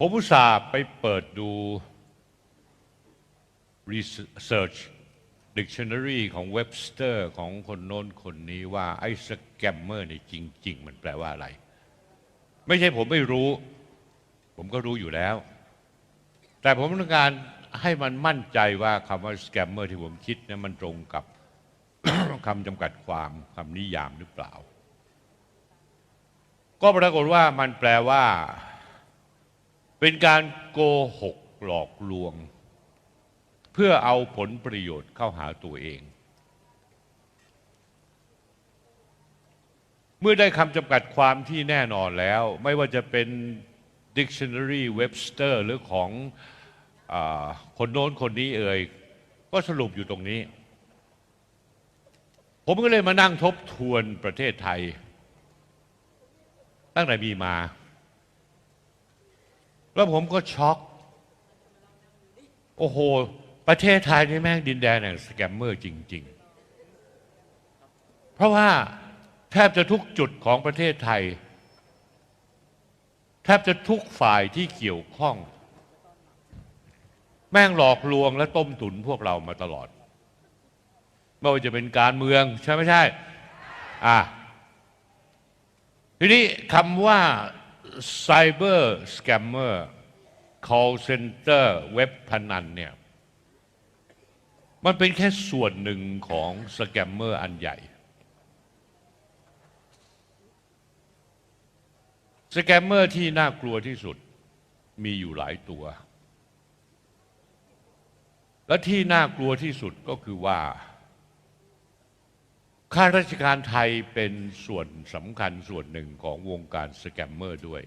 ผมอุตส่าห์ไปเปิดดู Research Dictionary ของ Webster ของคนโน้นคนนี้ว่า ไอ้สแกมเมอร์นี่จริง ๆ มันแปลว่าอะไร ไม่ใช่ผมไม่รู้ ผมก็รู้อยู่แล้ว แต่ผมต้องการให้มันมั่นใจว่าคำว่าสแกมเมอร์ที่ผมคิดเนี่ยมันตรงกับคำจำกัดความคำนิยามหรือเปล่า ก็ปรากฏว่ามันแปลว่า เป็นการโกหกหลอกลวง เพื่อเอาผลประโยชน์เข้าหาตัวเอง เมื่อได้คำจำกัดความที่แน่นอนแล้ว ไม่ว่าจะเป็น Dictionary Webster หรือของอคนโน้นคนนี้เอ่ยก็สรุปอยู่ตรงนี้ ผมก็เลยมานั่งทบทวนประเทศไทย ตั้งแต่มีมา แล้วผมก็ช็อก โอ้โห ประเทศไทยนี่แม่งดินแดนแห่งสแกมเมอร์จริง ๆ เพราะว่าแทบจะทุกจุดของประเทศไทย แทบจะทุกฝ่ายที่เกี่ยวข้อง แม่งหลอกลวงและต้มตุนพวกเรามาตลอด ไม่ว่าจะเป็นการเมือง ใช่ไม่ใช่ อะทีนี้คำว่า Cyber Scammer Call Center เว็บพนันเนี่ย มันเป็นแค่ส่วนหนึ่งของสแกมเมอร์อันใหญ่ สแกมเมอร์ที่น่ากลัวที่สุดมีอยู่หลายตัว และที่น่ากลัวที่สุดก็คือว่า ข้าราชการไทยเป็นส่วนสำคัญส่วนหนึ่งของวงการสแกมเมอร์ด้วย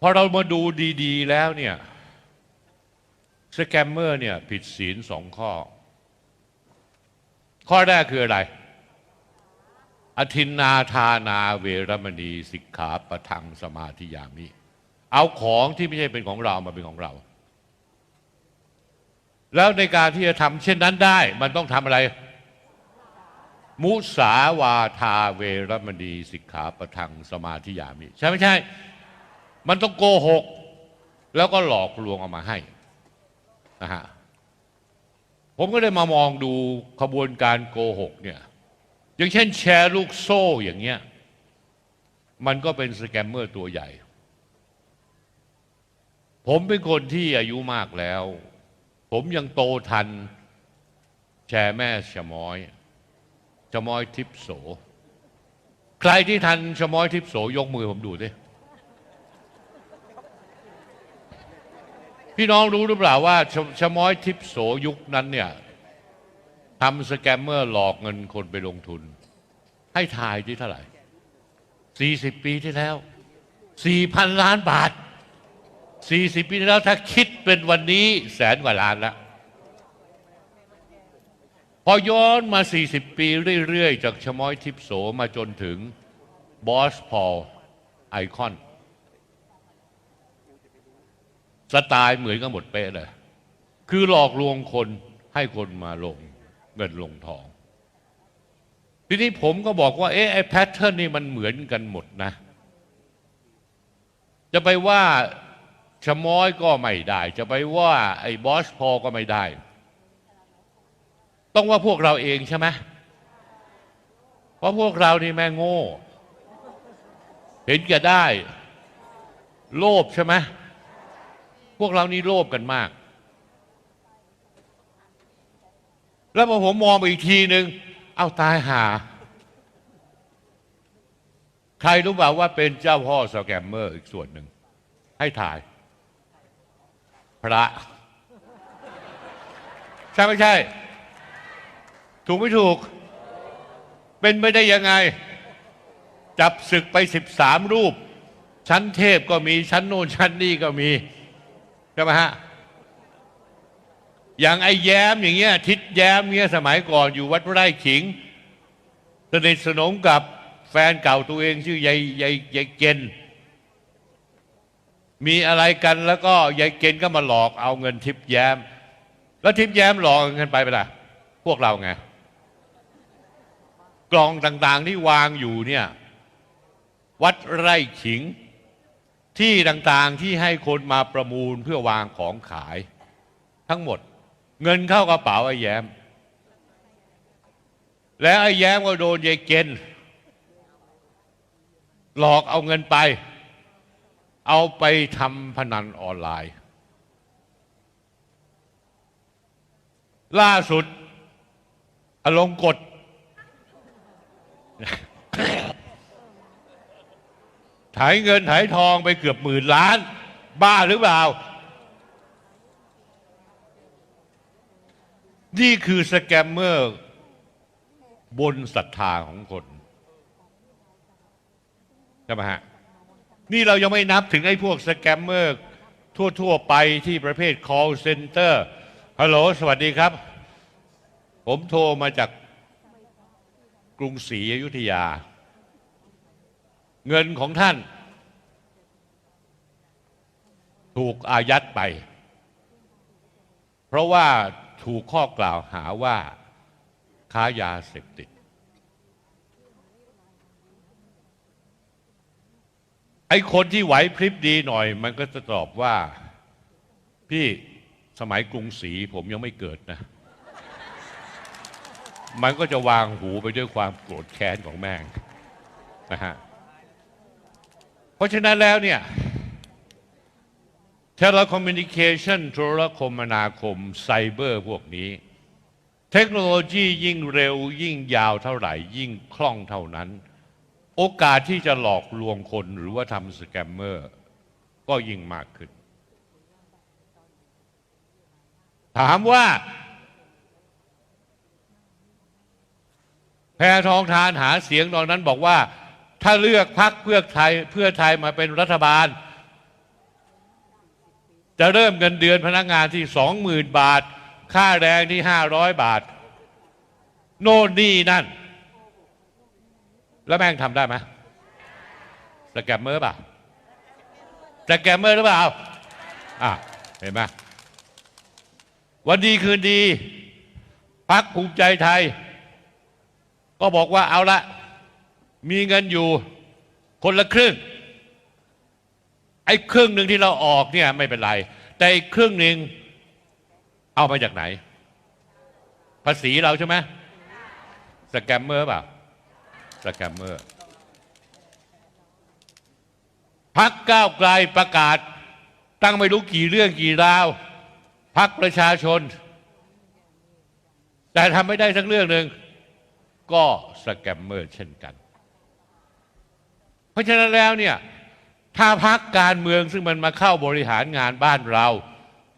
พอเรามาดูดี ๆ แล้วเนี่ยสแกมเมอร์เนี่ยผิดศีลสองข้อ ข้อแรกคืออะไร อธินนาทานาเวรมณีสิกขาปะทังสมาธิยามิ เอาของที่ไม่ใช่เป็นของเรามาเป็นของเรา แล้วในการที่จะทำเช่นนั้นได้ มันต้องทำอะไร มุสาวาทาเวรมณีสิกขาประทังสมาธิยามิ ใช่ไม่ใช่ มันต้องโกหก แล้วก็หลอกลวงเอามาให้นะฮะผมก็เลยมามองดูขบวนการโกหกเนี่ยอย่างเช่นแชร์ลูกโซ่อย่างเงี้ยมันก็เป็นสแกมเมอร์ตัวใหญ่ ผมเป็นคนที่อายุมากแล้ว ผมยังโตทัน แชร์แม่ชะม้อยชะม้อยทิพโส ใครที่ทันชะม้อยทิพโสยกมือผมดูดิพี่น้องรู้หรือเปล่าว่าชชะม้อยทิพโสยุคนั้นเนี่ยทำสแกมเมอร์หลอกเงินคนไปลงทุน ให้ทายที่เท่าไหร่ 40 ปีที่แล้ว 4,000 ล้านบาท 40 ปีที่แล้วถ้าคิดเป็นวันนี้แสนกว่าล้านล้วพอย้อนมา 40 ปีเรื่อย ๆ จากชม้อยทิพโสมาจนถึงบอสพอลไอคอน สไตล์เหมือนกันหมดเป๊ะเลย คือหลอกลวงคนให้คนมาลงเงินลงทอง ทีนี้ผมก็บอกว่า เอ๊ะไอ้แพทเทิร์นนี่มันเหมือนกันหมดนะ จะไปว่า ชะม้อยก็ไม่ได้ จะไปว่าไอ้บอสพอก็ไม่ได้ ต้องว่าพวกเราเองใช่ไหมเพราะพวกเรานี่แม่งโง่ เห็นแก่ได้ โลภใช่ไหมพวกเรานี่โลภกันมาก แล้วพอผมมองไปอีกทีหนึ่งเอาตายหา ใครรู้เปล่าว่าเป็นเจ้าพ่อสแกมเมอร์อีกส่วนหนึ่งให้ถ่าย พระ ใช่ไม่ใช่ ถูกไม่ถูก เป็นไม่ได้ยังไง จับศึกไปสิบสามรูป ชั้นเทพก็มีชั้นโน้นชั้นนี่ก็มีใช่ไหมฮะอย่างไอ้แย้มอย่างเงี้ยทิศแย้มเงี้ยสมัยก่อนอยู่วัดไร่ขิงสนิทสนมกับแฟนเก่าตัวเองชื่อยายยายยายเกณฑ์ มีอะไรกันแล้วก็ยายเกณฑ์ก็มาหลอกเอาเงินทิพย์แย้ม แล้วทิพย์แย้มหลอกเงินไปไปละพวกเราไง กล่องต่างๆที่วางอยู่เนี่ย วัดไร่ขิง ที่ต่างๆที่ให้คนมาประมูลเพื่อวางของขาย ทั้งหมด เงินเข้ากระเป๋าไอ้แย้ม แล้วไอ้แย้มก็โดนยายเกณฑ์หลอกเอาเงินไป เอาไปทำพนันออนไลน์ ล่าสุดอลงกฎถ่ายเงินถ่ายทองไปเกือบหมื่นล้าน บ้าหรือเปล่า นี่คือสแกมเมอร์บนศรัทธาของคนใช่ไหมฮะ นี่เรายังไม่นับถึงไอ้พวกสแกมเมอร์ทั่ว ๆ ไปที่ประเภท call center ฮัลโหล สวัสดีครับ ผมโทรมาจากกรุงศรีอยุธยา เงินของท่าน ถูกอายัดไป เพราะว่าถูกข้อกล่าวหาว่าค้ายาเสพติด อ้คนที่ไหวพริบดีหน่อย มันก็จะตอบว่า พี่สมัยกรุงศรีผมยังไม่เกิดนะ มันก็จะวางหูไปด้วยความโกรธแค้นของแม่งนะฮะเพราะฉะนั้นแล้วเนี่ยเทเลคอมมิวนิเคชันโทรคมนาคมไซเบอร์พวกนี้ เทคโนโลยียิ่งเร็วยิ่งยาวเท่าไหร่ ยิ่งคล่องเท่านั้น โอกาสที่จะหลอกลวงคนหรือว่าทำสแกมเมอร์ ก็ยิ่งมากขึ้น ถามว่าแพทองทานหาเสียงตอนนั้นบอกว่า ถ้าเลือกพักเพื่อไทยเพื่อไทยมาเป็นรัฐบาล จะเริ่มเงินเดือนพนักงานที่สองหมื่นบาท ค่าแรงที่ห้าร้อยบาท โน่นนี่นั่น แล้วแม่งทำได้ไหมสแกมเมอร์เปล่าสแกมเมอร์หรือเปล่าอะเห็นไหมวันดีคืนดีพักภูมิใจไทย ก็บอกว่าเอาละมีเงินอยู่คนละครึ่ง ไอ้ครึ่งหนึ่งที่เราออกเนี่ยไม่เป็นไร แต่อีกครึ่งหนึ่งเอามาจากไหน ภาษีเราใช่ไหมสแกมเมอร์เปล่า สแกมเมอร์พักก้าวไกลประกาศ ตั้งไม่รู้กี่เรื่องกี่ราวพักประชาชน แต่ทำไม่ได้สักเรื่องหนึ่งก็สแกมเมอร์เช่นกัน เพราะฉะนั้นแล้วเนี่ยถ้าพักการเมืองซึ่งมันมาเข้าบริหารงานบ้านเรา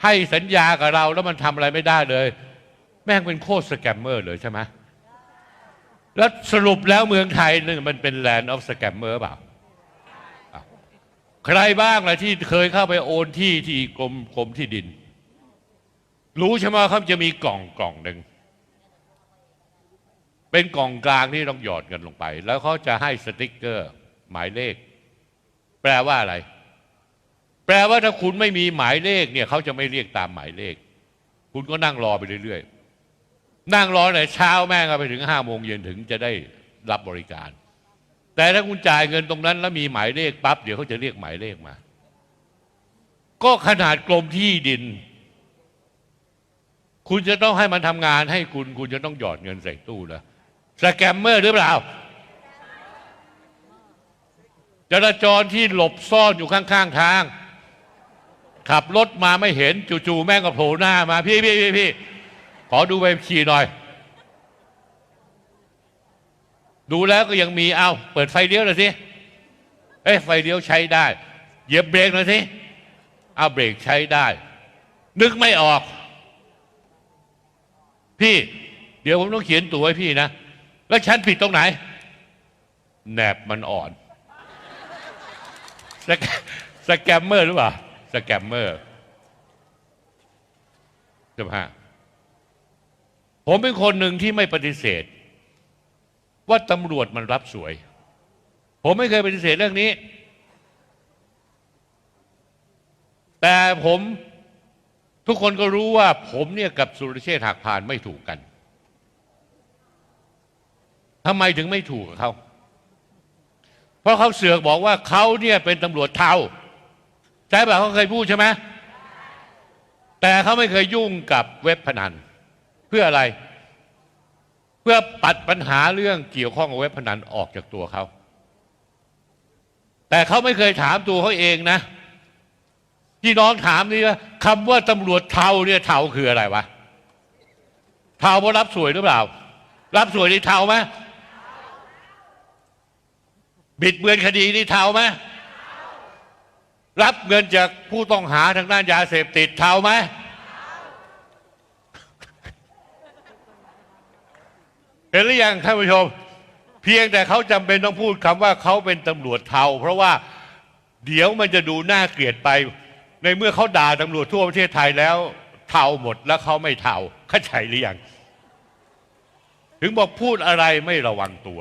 ให้สัญญากับเราแล้วมันทำอะไรไม่ได้เลย แม่งเป็นโคตรสแกมเมอร์เลยใช่ไหม แล้วสรุปแล้วเมืองไทยนี่มันเป็นแลนด์ออฟสแกมเมอร์เปล่า ใครบ้างล่ะที่เคยเข้าไปโอนที่ที่กรมกรมที่ดิน รู้ใช่ไหมว่าเขาจะมีกล่องกล่องหนึ่ง เป็นกล่องกลางที่ต้องหยอดเงินลงไป แล้วเขาจะให้สติกเกอร์ หมายเลข แปลว่าอะไร แปลว่าถ้าคุณไม่มีหมายเลขเนี่ยเขาจะไม่เรียกตามหมายเลข คุณก็นั่งรอไปเรื่อยๆ นั่งรอไหนเช้าแม่งก็ไปถึงห้าโมงเย็นถึงจะได้รับบริการ แต่ถ้าคุณจ่ายเงินตรงนั้น แล้วมีหมายเลขปั๊บเดี๋ยวเขาจะเรียกหมายเลขมา ก็ขนาดกรมที่ดิน คุณจะต้องให้มันทำงานให้คุณ คุณจะต้องหยอดเงินใส่ตู้นะสแกมเมอร์หรือเปล่าจราจรที่หลบซ่อนอยู่ข้างๆทาง ขับรถมาไม่เห็นจู่ๆแม่งก็โผล่หน้ามาพี่พี่พี่พี่ ขอดูใบขี่หน่อย ดูแล้วก็ยังมีเอาเปิดไฟเลี้ยวหน่อยสิเอ้ยไฟเลี้ยวใช้ได้เหยียบเบรกหน่อยสิเอาเบรกใช้ได้ นึกไม่ออก พี่ เดี๋ยวผมต้องเขียนตัวให้พี่นะ แล้วฉันผิดตรงไหน แหนบมันอ่อนสแกสแกมเมอร์หรือเปล่า สแกมเมอร์ใช่ไหม ผมเป็นคนหนึ่งที่ไม่ปฏิเสธ ว่าตำรวจมันรับสวย ผมไม่เคยปฏิเสธเรื่องนี้ แต่ผมทุกคนก็รู้ว่าผมเนี่ยกับสุรเชษฐ์หักพานไม่ถูกกันทำไมถึงไม่ถูกกับเขา เพราะเขาเสือกบอกว่าเขาเนี่ยเป็นตำรวจเทาใช่ป่ะเขาเคยพูดใช่ไหมแต่เขาไม่เคยยุ่งกับเว็บพนันเพื่ออะไร เพื่อปัดปัญหาเรื่องเกี่ยวข้องกับเว็บพนันออกจากตัวเขา แต่เขาไม่เคยถามตัวเขาเองนะที่น้องถามนี่ว่าคำว่าตำรวจเทาเนี่ยเทาคืออะไรวะเทาเพราะรับสวยหรือเปล่า รับสวยนี่เทาไหมบิดเบือนคดีนี่เทาไหมรับเงินจากผู้ต้องหาทางด้านยาเสพติดเทาไหมเห็นหรือยังท่านผู้ชม เพียงแต่เขาจำเป็นต้องพูดคำว่าเขาเป็นตำรวจเทาเพราะว่าเดี๋ยวมันจะดูน่าเกลียดไป ในเมื่อเขาด่าตำรวจทั่วประเทศไทยแล้วเทาหมดแล้วเขาไม่เทาเข้าใจหรือยังถึงบอกพูดอะไรไม่ระวังตัว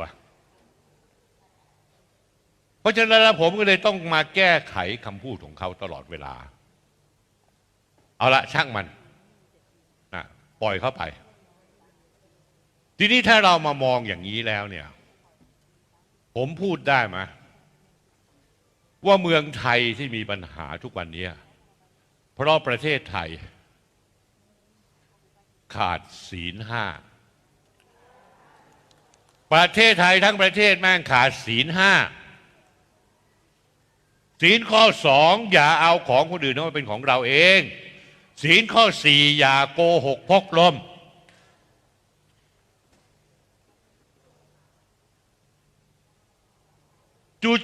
เพราะฉะนั้นผมก็เลยต้องมาแก้ไขคำพูดของเขาตลอดเวลา เอาละช่างมันนะปล่อยเข้าไป ทีนี้ถ้าเรามามองอย่างนี้แล้วเนี่ย ผมพูดได้ไหมว่าเมืองไทยที่มีปัญหาทุกวันนี้ เพราะประเทศไทย ขาดศีลห้า ประเทศไทยทั้งประเทศแม่งขาดศีลห้าศีลข้อสองอย่าเอาของคนอื่นมาเป็นของเราเอง ศีลข้อสี่อย่าโกหกพกลม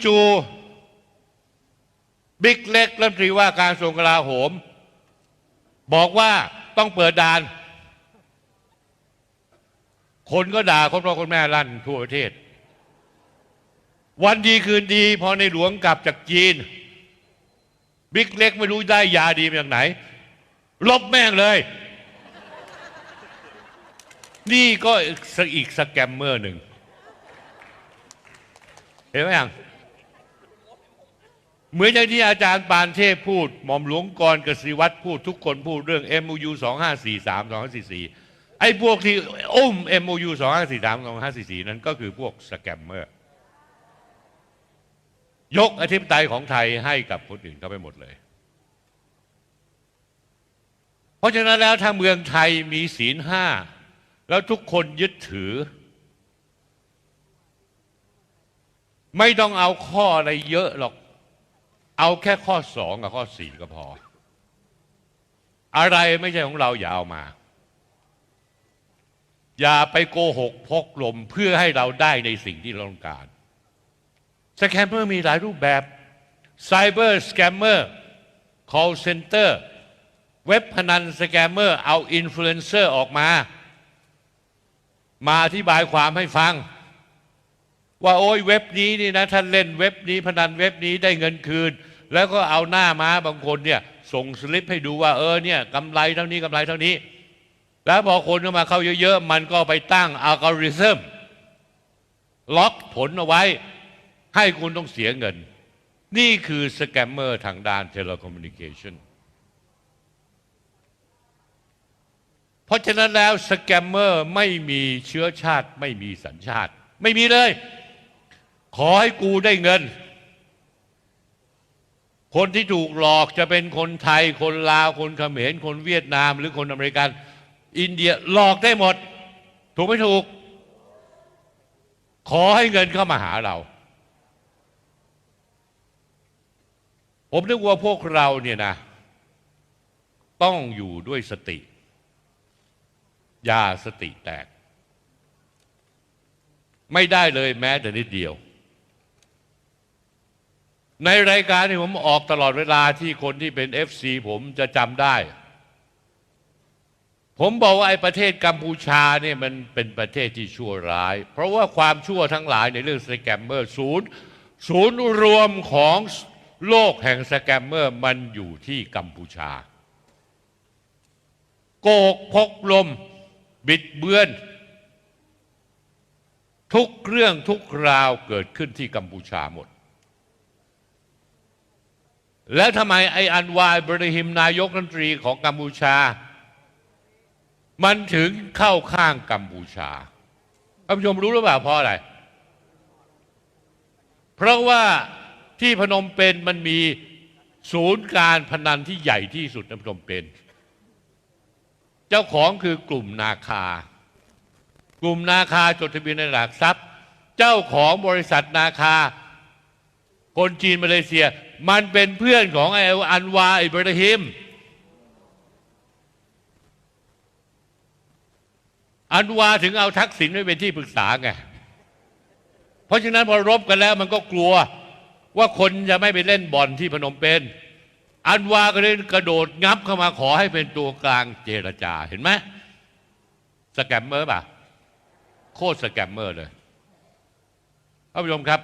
จูๆบิ๊กเล็กรัฐมนตรีว่าการกระทรวงกลาโหม บอกว่าต้องเปิดด่าน คนก็ด่าคนพ่อคนแม่ลั่นทั่วประเทศ วันดีคืนดีพอในหลวงกลับจากจีน บิ๊กเล็กไม่รู้ได้ยาดีมาจากไหน ลบแม่งเลย นี่ก็อีกสแกมเมอร์หนึ่ง เห็นไหมยัง เหมือนอย่างที่อาจารย์ปานเทพพูด หม่อมหลวงกรกสิวัตรพูดทุกคนพูดเรื่อง MOU 2543 2544 ไอ้พวกที่อุ้ม MOU 2543 2544 นั้นก็คือพวกสแกมเมอร์ ยกอธิปไตยของไทยให้กับคนอื่นเข้าไปหมดเลย เพราะฉะนั้นแล้วถ้าเมืองไทยมีศีลห้าแล้วทุกคนยึดถือ ไม่ต้องเอาข้ออะไรเยอะหรอก เอาแค่ข้อสองกับข้อสี่ก็พอ อะไรไม่ใช่ของเราอย่าเอามา อย่าไปโกหกพกลมเพื่อให้เราได้ในสิ่งที่เราต้องการสแกมเมอร์มีหลายรูปแบบไซเบอร์สแกมเมอร์ call center เว็บพนันสแกมเมอร์เอาอินฟลูเอนเซอร์ออกมา มาอธิบายความให้ฟัง ว่าโอ้ยเว็บนี้นี่นะท่านเล่นเว็บนี้พนันเว็บนี้ได้เงินคืน แล้วก็เอาหน้าม้าบางคนเนี่ยส่งสลิปให้ดูว่าเออเนี่ยกำไรเท่านี้กำไรเท่านี้ แล้วพอคนเข้ามาเข้าเยอะๆ มันก็ไปตั้งอัลกอริทึมล็อกผลเอาไว้ ให้คุณต้องเสียเงิน นี่คือสแกมเมอร์ทางด้านเทเลคอมมิวนิเคชันเพราะฉะนั้นแล้วสแกมเมอร์ไม่มีเชื้อชาติไม่มีสัญชาติ ไม่มีเลย ขอให้กูได้เงิน คนที่ถูกหลอกจะเป็นคนไทยคนลาวคนเขมรคนเวียดนาม หรือคนอเมริกัน อินเดียหลอกได้หมด ถูกไม่ถูก ขอให้เงินเข้ามาหาเรา ผมนึกว่าพวกเราเนี่ยนะ ต้องอยู่ด้วยสติ อย่าสติแตก ไม่ได้เลยแม้แต่นิดเดียว ในรายการที่ผมออกตลอดเวลาที่คนที่เป็น FC ผมจะจำได้ ผมบอกว่าไอ้ประเทศกัมพูชาเนี่ยมันเป็นประเทศที่ชั่วร้าย เพราะว่าความชั่วทั้งหลายในเรื่องสแกมเมอร์ศูนย์ศูนย์รวมของโลกแห่งสแกมเมอร์มันอยู่ที่กัมพูชา โกกพกลม บิดเบือน ทุกเรื่องทุกราวเกิดขึ้นที่กัมพูชาหมด แล้วทำไมไออันวายบริหิมนายกรัฐมนตรีของกัมพูชา มันถึงเข้าข้างกัมพูชาท่านผู้ชมรู้หรือเปล่าเพราะอะไร เพราะว่าที่พนมเปญมันมีศูนย์การพนันที่ใหญ่ที่สุดในพนมเปญเจ้าของคือกลุ่มนาคา กลุ่มนาคาจดทะเบียนในหลักทรัพย์ เจ้าของบริษัทนาคา คนจีนมาเลเซีย มันเป็นเพื่อนของไออันวาอิบราฮิมอันวาถึงเอาทักษิณไว้เป็นที่ปรึกษาไง เพราะฉะนั้นพอรบกันแล้วมันก็กลัวว่าคนจะไม่ไปเล่นบอลที่พนมเปญอันวาก็เลยกระโดดงับเข้ามาขอให้เป็นตัวกลางเจรจาเห็นไหมสแกมเมอร์ป่ะ โคตรสแกมเมอร์เลยท่านผู้ชมครับ